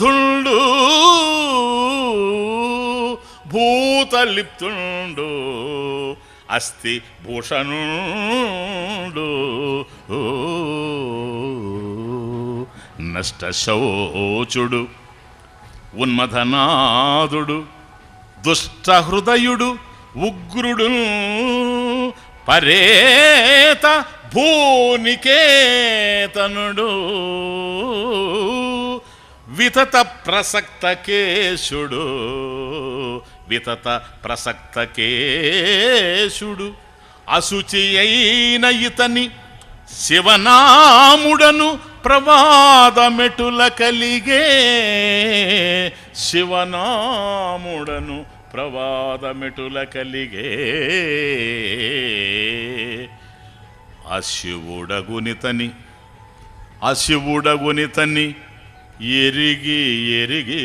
భూతనాథుండు భూతలిప్తుండు అస్థి భూషణుండు. నష్టశోచుడు ఉన్మథనాథుడు దుష్టహృదయుడు ఉగ్రుడు పరేత భూనికేతనుడు. వితత ప్రసక్త కేశుడు వితత ప్రసక్త కేశుడు అశుచి అయిన ఇతని శివనాముడను ప్రవాదమెటుల కలిగే శివనాముడను ప్రవాదమెటుల కలిగే. అశివుడగునితని అశివుడగునితని ఎరిగి ఎరిగి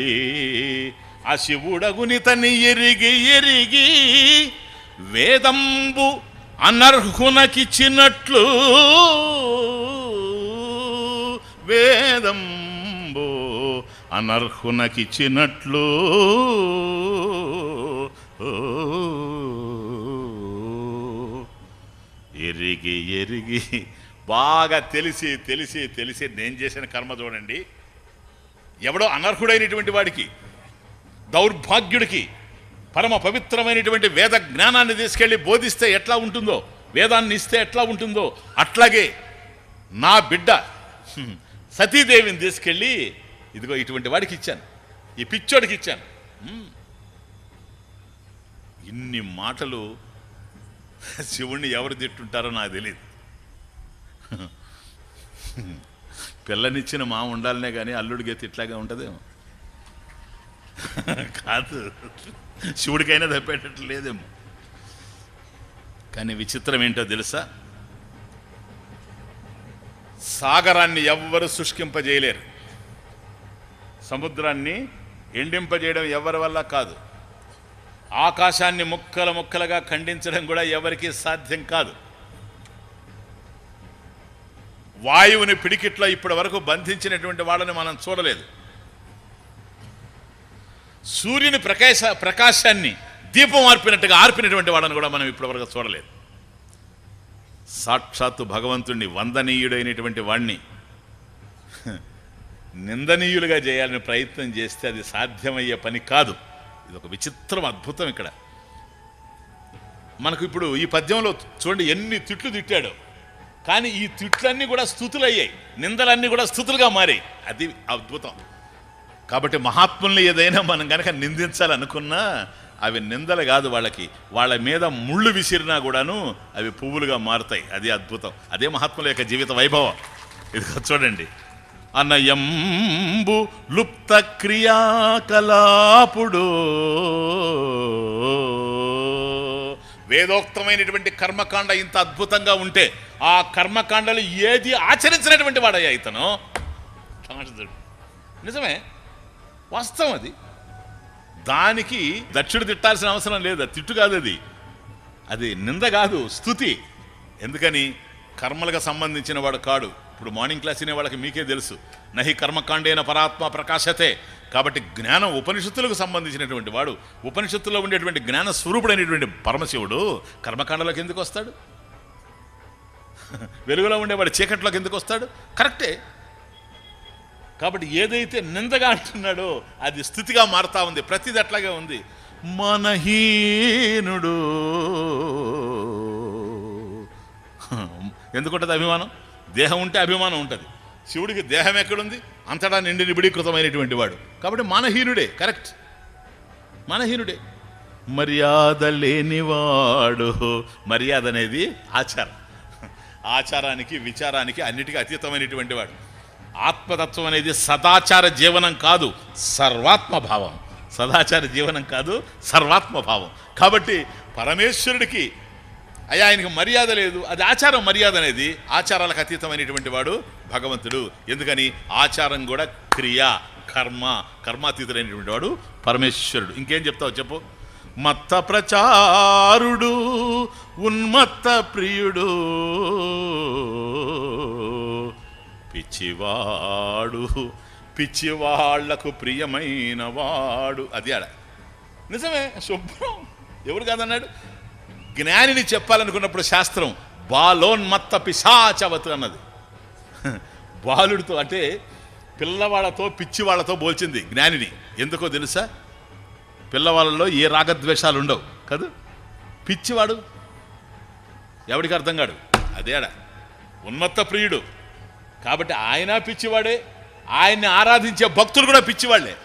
ఆ అశివుడగునితని ఎరిగి ఎరిగి వేదంబు అనర్హునకిచ్చినట్లు వేదంబు అనర్హునకిచ్చినట్లు ఎరిగి ఎరిగి బాగా తెలిసి తెలిసి తెలిసి నేను చేసిన కర్మ చూడండి. ఎవడో అనర్హుడైనటువంటి వాడికి దౌర్భాగ్యుడికి పరమ పవిత్రమైనటువంటి వేద జ్ఞానాన్ని తీసుకెళ్ళి బోధిస్తే ఎట్లా ఉంటుందో వేదాన్ని ఇస్తే ఎట్లా ఉంటుందో అట్లాగే నా బిడ్డ సతీదేవిని తీసుకెళ్ళి ఇదిగో ఇటువంటి వాడికి ఇచ్చాను. ఈ పిచ్చోడికి ఇచ్చాను. ఇన్ని మాటలు శివుణ్ణి ఎవరు తిట్టుంటారో నాకు తెలియదు పిల్లనిచ్చిన మా ఉండాలనే కానీ అల్లుడికి ఇట్లాగే ఉంటుందేమో. కాదు. శివుడికైనా తప్పేటట్టు లేదేమో. కానీ విచిత్రం ఏంటో తెలుసా? సాగరాన్ని ఎవ్వరు శుష్కింపజేయలేరు. సముద్రాన్ని ఎండింపజేయడం ఎవరి వల్ల కాదు. ఆకాశాన్ని ముక్కల ముక్కలుగా ఖండించడం కూడా ఎవరికీ సాధ్యం కాదు. వాయువుని పిడికిట్లో ఇప్పటి వరకు బంధించినటువంటి వాళ్ళని మనం చూడలేదు. సూర్యుని ప్రకాశ ప్రకాశాన్ని దీపం ఆర్పినట్టుగా ఆర్పినటువంటి వాళ్ళని కూడా మనం ఇప్పటివరకు చూడలేదు. సాక్షాత్తు భగవంతుణ్ణి వందనీయుడైనటువంటి వాణ్ణి నిందనీయులుగా చేయాలని ప్రయత్నం చేస్తే అది సాధ్యమయ్యే పని కాదు. ఇది ఒక విచిత్రం అద్భుతం ఇక్కడ. మనకు ఇప్పుడు ఈ పద్యంలో చూడండి ఎన్ని తిట్లు తిట్టాడు. కానీ ఈ తిట్లన్నీ కూడా స్థుతులయ్యాయి నిందలన్నీ కూడా స్థుతులుగా మారాయి. అది అద్భుతం. కాబట్టి మహాత్ముల్ని ఏదైనా మనం కనుక నిందించాలనుకున్నా అవి నిందలు కాదు వాళ్ళకి. వాళ్ళ మీద ముళ్ళు విసిరినా కూడాను అవి పువ్వులుగా మారుతాయి. అది అద్భుతం. అదే మహాత్ముల యొక్క జీవిత వైభవం. ఇది చూడండి. అనయంబు లుప్త క్రియాకలాపుడు వేదోక్తమైనటువంటి కర్మకాండ ఇంత అద్భుతంగా ఉంటే ఆ కర్మకాండలు ఏది ఆచరించినటువంటి వాడయ్యా ఇతను? నిజమే? వాస్తవం అది. దానికి దక్షుడు తిట్టాల్సిన అవసరం లేదు. తిట్టు కాదు అది. అది నింద కాదు స్థుతి. ఎందుకని? కర్మలకు సంబంధించిన వాడు కాడు. ఇప్పుడు మార్నింగ్ క్లాస్ వినే వాళ్ళకి మీకే తెలుసు. నహి కర్మకాండేన పరాత్మ ప్రకాశతే. కాబట్టి జ్ఞానం ఉపనిషత్తులకు సంబంధించినటువంటి వాడు ఉపనిషత్తులో ఉండేటువంటి జ్ఞాన స్వరూపుడైనటువంటి పరమశివుడు కర్మకాండలోకి ఎందుకు వస్తాడు? వెలుగులో ఉండేవాడు చీకట్లోకి ఎందుకు వస్తాడు? కరెక్టే. కాబట్టి ఏదైతే నిందగా అంటున్నాడో అది స్థితిగా మారుతా ఉంది ప్రతిది అట్లాగే ఉంది. మనహీనుడు. ఎందుకుంటుంది అభిమానం? దేహం ఉంటే అభిమానం ఉంటుంది. శివుడికి దేహం ఎక్కడుంది? అంతటా నిండి నిబిడీకృతమైనటువంటి వాడు. కాబట్టి మనహీనుడే కరెక్ట్ మనహీనుడే. మర్యాద లేనివాడు. మర్యాద అనేది ఆచారం. ఆచారానికి విచారానికి అన్నిటికీ అతీతమైనటువంటి వాడు. ఆత్మతత్వం అనేది సదాచార జీవనం కాదు సర్వాత్మభావం. సదాచార జీవనం కాదు సర్వాత్మభావం. కాబట్టి పరమేశ్వరుడికి అయ్యా ఆయనకి మర్యాద లేదు. అది ఆచారం మర్యాద అనేది ఆచారాలకు అతీతమైనటువంటి వాడు భగవంతుడు. ఎందుకని? ఆచారం కూడా క్రియ కర్మ కర్మాతీతుడైనటువంటి వాడు పరమేశ్వరుడు. ఇంకేం చెప్తావు చెప్పు? మత్త ప్రచారుడు ఉన్మత్త ప్రియుడు పిచ్చివాడు పిచ్చివాళ్ళకు ప్రియమైన వాడు. అది ఆడ. నిజమే శుభ్రం. ఎవరు కాదన్నాడు? జ్ఞానిని చెప్పాలనుకున్నప్పుడు శాస్త్రం బాలోన్మత్త పిశాచవత్ అన్నది. బాలుడితో అంటే పిల్లవాళ్ళతో పిచ్చివాళ్ళతో పోల్చింది జ్ఞానిని. ఎందుకో తెలుసా? పిల్లవాళ్ళలో ఏ రాగద్వేషాలు ఉండవు కదా? పిచ్చివాడు ఎవడికి అర్థం కాడు? అదేడా ఉన్మత్త ప్రియుడు. కాబట్టి ఆయన పిచ్చివాడే ఆయన్ని ఆరాధించే భక్తులు కూడా పిచ్చివాళ్ళే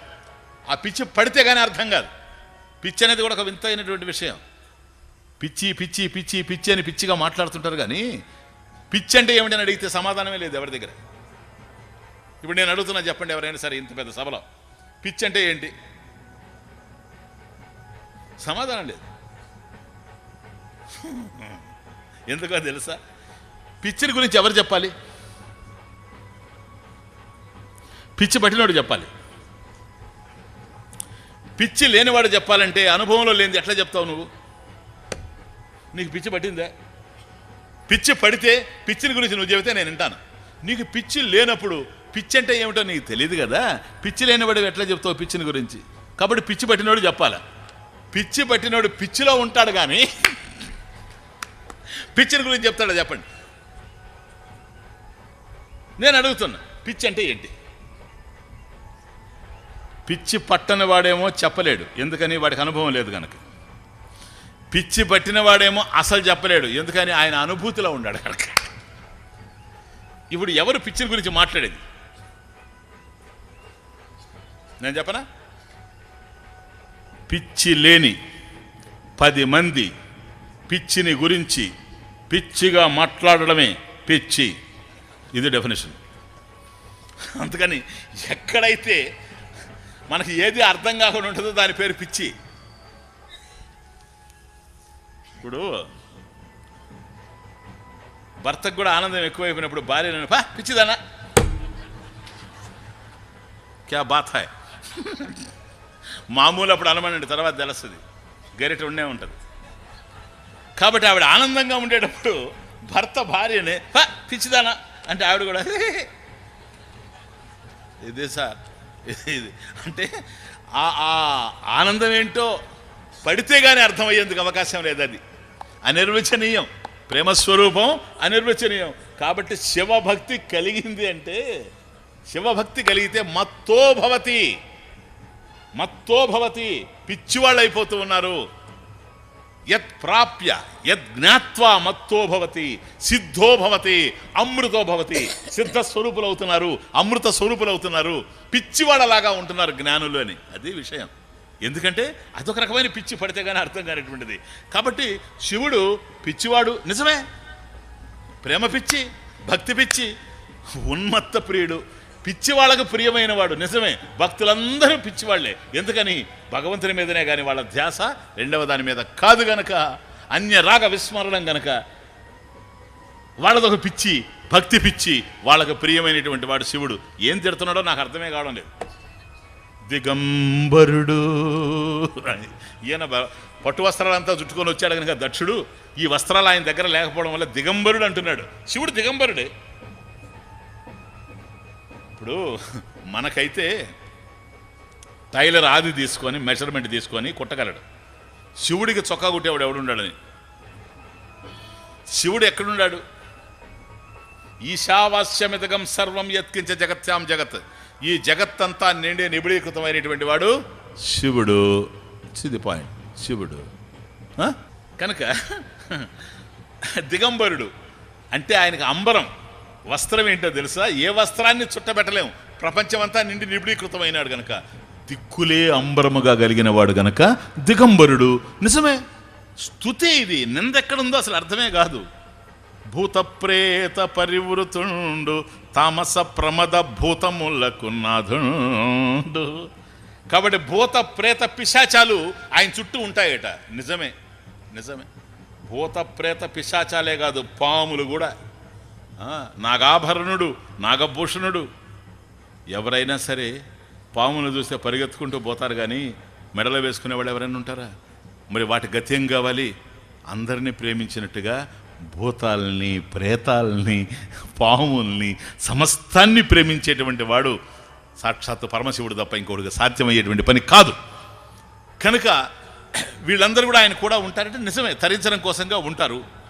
ఆ పిచ్చి పడితే కానీ అర్థం కాదు. పిచ్చి అనేది కూడా ఒక వింతైనటువంటి విషయం. పిచ్చి పిచ్చి పిచ్చి పిచ్చి అని పిచ్చిగా మాట్లాడుతుంటారు కానీ పిచ్చి అంటే ఏమిటి అని అడిగితే సమాధానమే లేదు ఎవరి దగ్గర. ఇప్పుడు నేను అడుగుతున్నా చెప్పండి ఎవరైనా సరే ఇంత పెద్ద సభలో. పిచ్చి అంటే ఏంటి? సమాధానం లేదు. ఎందుకో తెలుసా? పిచ్చిని గురించి ఎవరు చెప్పాలి? పిచ్చి పట్టినోడు చెప్పాలి. పిచ్చి లేనివాడు చెప్పాలంటే అనుభవంలో లేనిది ఎట్లా చెప్తావు నువ్వు? నీకు పిచ్చి పట్టిందే? పిచ్చి పడితే పిచ్చిని గురించి నువ్వు చెబితే నేను వింటాను. నీకు పిచ్చి లేనప్పుడు పిచ్చి అంటే ఏమిటో నీకు తెలియదు కదా? పిచ్చి లేనివాడు ఎట్లా చెప్తావు పిచ్చిని గురించి? కాబట్టి పిచ్చి పట్టినోడు చెప్పాలి. పిచ్చి పట్టినోడు పిచ్చిలో ఉంటాడు కానీ పిచ్చిని గురించి చెప్తాడు చెప్పండి. నేను అడుగుతున్నా పిచ్చి అంటే ఏంటి? పిచ్చి పట్టని వాడేమో చెప్పలేడు. ఎందుకని? వాడికి అనుభవం లేదు కనుక. పిచ్చి పట్టిన వాడేమో అసలు చెప్పలేడు. ఎందుకని ఆయన అనుభూతిలో ఉన్నాడు కనుక. ఇప్పుడు ఎవరు పిచ్చిని గురించి మాట్లాడేది? నేను చెప్పనా? పిచ్చి లేని పది మంది పిచ్చిని గురించి పిచ్చిగా మాట్లాడడమే పిచ్చి. ఇది డెఫినేషన్ అందుకని ఎక్కడైతే మనకి ఏది అర్థం కాకుండా ఉంటుందో దాని పేరు పిచ్చి. ఇప్పుడు భర్తకు కూడా ఆనందం ఎక్కువైపోయినప్పుడు భార్య పా పిచ్చిదానా. క్యా బాత్ హాయ్ మామూలు అప్పుడు అనమనండి తర్వాత తెలుస్తుంది. గరిట ఉండే ఉంటుంది. కాబట్టి ఆవిడ ఆనందంగా ఉండేటప్పుడు భర్త భార్యనే "హ, పిచ్చిదానా. అంటే ఆవిడ కూడా ఇదే సార్ ఇది ఇది? అంటే ఆ ఆ ఆనందం ఏంటో పడితే కానీ అర్థమయ్యేందుకు అవకాశం లేదు అది అనిర్వచనీయం. ప్రేమస్వరూపం అనిర్వచనీయం. కాబట్టి శివభక్తి కలిగింది అంటే శివభక్తి కలిగితే మత్తో భవతి. మత్తో భవతి. పిచ్చివాళ్ళు అయిపోతూ ఉన్నారు. యత్ ప్రాప్య యద్ జ్ఞాత్వా మత్తో భవతి. సిద్ధో భవతి. అమృతో భవతి. సిద్ధ స్వరూపులు అవుతున్నారు అమృత స్వరూపులు అవుతున్నారు పిచ్చివాడలాగా ఉంటున్నారు జ్ఞానులు అని. అది విషయం. ఎందుకంటే అదొక రకమైన పిచ్చి పడితే కానీ అర్థం కానిటువంటిది. కాబట్టి శివుడు పిచ్చివాడు నిజమే? ప్రేమ పిచ్చి భక్తి పిచ్చి ఉన్మత్త ప్రియుడు పిచ్చి వాళ్ళకు ప్రియమైన వాడు నిజమే? భక్తులందరూ పిచ్చివాళ్ళే ఎందుకని? భగవంతుని మీదనే కానీ వాళ్ళ ధ్యాస రెండవ దాని మీద కాదు గనక అన్య రాగ విస్మరణం గనక వాళ్ళదొక పిచ్చి భక్తి పిచ్చి వాళ్ళకు ప్రియమైనటువంటి వాడు శివుడు. ఏం తిడుతున్నాడో నాకు అర్థమే కావడం లేదు. దిగంబరుడు. ఈయన పట్టు వస్త్రాలంతా చుట్టుకొని వచ్చాడు కనుక దక్షుడు ఈ వస్త్రాలు ఆయన దగ్గర లేకపోవడం వల్ల దిగంబరుడు అంటున్నాడు. శివుడు దిగంబరుడే. ఇప్పుడు మనకైతే టైలర్ ఆది తీసుకొని మెజర్మెంట్ తీసుకొని కుట్టగలడు. శివుడికి చొక్కా కుట్టేవాడు ఎవడుండాడని శివుడు ఎక్కడున్నాడు ఈశావాస్యమితగం సర్వం యత్కించ జగత్యాం జగత్. ఈ జగత్తంతా నిండి నిబిడీకృతమైనటువంటి వాడు శివుడు. ఇది పాయింట్ శివుడు. కనుక దిగంబరుడు అంటే ఆయనకు అంబరం. వస్త్రం ఏంటో తెలుసా? ఏ వస్త్రాన్ని చుట్టబెట్టలేము ప్రపంచమంతా నిండి నిబిడీకృతమైనాడు గనక. దిక్కులే అంబరముగా కలిగిన వాడు గనక దిగంబరుడు. నిజమే. స్థుతి ఇది. నిందెక్కడుందో అసలు అర్థమే కాదు. భూత ప్రేత పరివృతుండు తామస ప్రమద భూతములకు నాథుండు కాబట్టి భూత ప్రేత పిశాచాలు ఆయన చుట్టూ ఉంటాయట. నిజమే నిజమే. భూత ప్రేత పిశాచాలే కాదు పాములు కూడా. నాగాభరణుడు నాగభూషణుడు. ఎవరైనా సరే పామును చూస్తే పరిగెత్తుకుంటూ పోతారు కానీ మెడలో వేసుకునే వాళ్ళు ఎవరైనా ఉంటారా? మరి వాటి గత్యం కావాలి? అందరినీ ప్రేమించినట్టుగా భూతాల్ని ప్రేతాల్ని పాముల్ని సమస్తాన్ని ప్రేమించేటువంటి వాడు సాక్షాత్తు పరమశివుడు తప్ప ఇంకోటిగా సాధ్యమయ్యేటువంటి పని కాదు. కనుక వీళ్ళందరూ కూడా ఆయన కూడా ఉంటారంటే. నిజమే తరించడం కోసంగా ఉంటారు.